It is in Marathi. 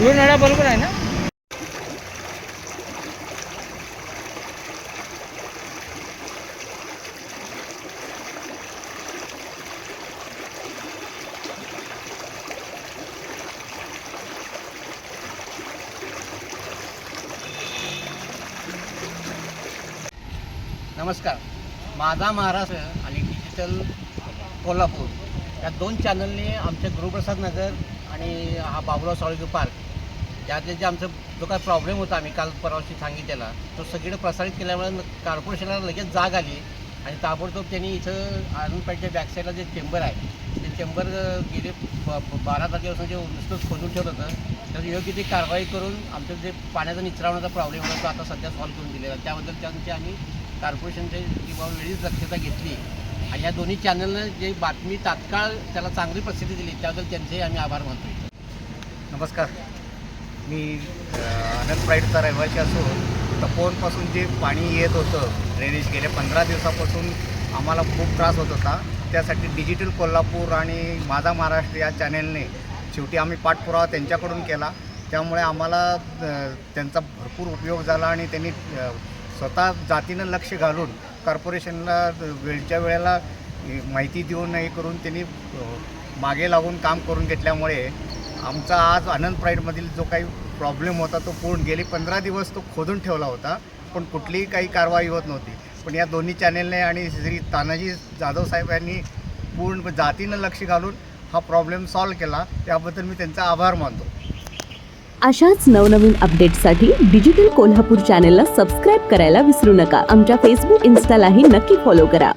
बरोबर आहे ना? नमस्कार. माझा महाराष्ट्र आणि डिजिटल कोल्हापूर या दोन चॅनलने आमच्या गुरुप्रसाद नगर आणि हा बाबुराव साळुंके पार्क त्यातले जे आमचं जो काय प्रॉब्लेम होता आम्ही काल परवाशी सांगितलेला तो सगळीकडे प्रसारित केल्यामुळे कॉर्पोरेशनला लगेच जाग आली आणि ताबडतोब त्यांनी इथं आनंदपेठच्या बॅकसाईडला जे चेंबर आहे ते चेंबर गेले ब- बारा तारखेपासून जे नुसतंच खोदून ठेवलं होतं तर योग्य ती कारवाई करून आमचं जे पाण्याचा निचरा होण्याचा प्रॉब्लेम होता तो आता सध्या सॉल्व्ह करून दिलेला त्याबद्दल त्यांची आम्ही कॉर्पोरेशनचे किंवा वेळीच दक्षता घेतली आणि या दोन्ही चॅनलनं जे बातमी तात्काळ त्याला चांगली प्रसिद्धी दिली त्याबद्दल त्यांचेही आम्ही आभार मानतो नमस्कार. मी अ, रहिवासी असून तपोवनपासून जे पाणी येत होतं ड्रेनेज गेल्या पंधरा दिवसापासून आम्हाला खूप त्रास होत होता. त्यासाठी डिजिटल कोल्हापूर आणि माझा महाराष्ट्र या चॅनेलने शेवटी आम्ही पाठपुरावा त्यांच्याकडून केला. त्यामुळे आम्हाला त्यांचा भरपूर उपयोग झाला आणि त्यांनी स्वतः जातीनं लक्ष घालून कॉर्पोरेशनला वेळच्या वेळेला माहिती देऊन हे करून त्यांनी मागे लागून काम करून घेतल्यामुळे आमचा आज आनंद प्राईडमधील जो काही प्रॉब्लेम होता तो पूर्ण गेले. पंधरा दिवस तो खोदून ठेवला होता पण कुठलीही काही कारवाई होत नव्हती. पण या दोन्ही चॅनेलने आणि श्री तानाजी जाधव साहेब यांनी पूर्ण जातीनं लक्ष घालून हा प्रॉब्लेम सॉल्व्ह केला. त्याबद्दल मी त्यांचा आभार मानतो. अशाच नवनवीन अपडेट्ससाठी डिजिटल कोल्हापूर चॅनेलला सबस्क्राईब करायला विसरू नका. आमच्या फेसबुक इन्स्टालाही नक्की फॉलो करा.